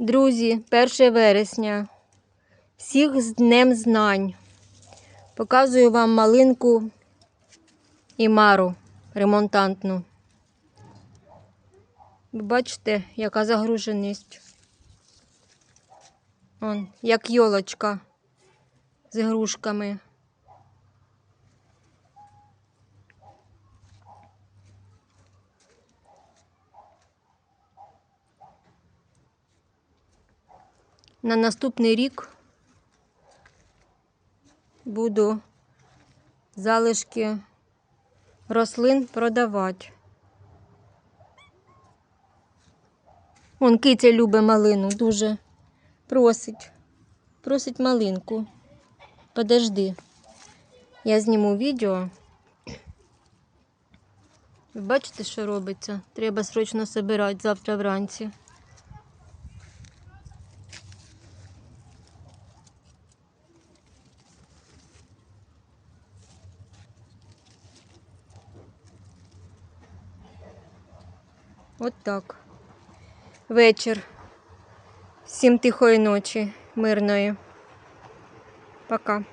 Друзі, 1 вересня. Всіх з Днем Знань. Показую вам малинку і мару ремонтантну. Ви бачите, яка загруженість. Он, як йолочка з ігрушками. На наступний рік буду залишки рослин продавати. Вон киця любить малину дуже. Просить. Просить малинку. Подожди. Я зніму відео. Ви бачите, що робиться? Треба срочно збирати завтра вранці. От так. Вечір. Всім тихої ночі, мирної. Пока.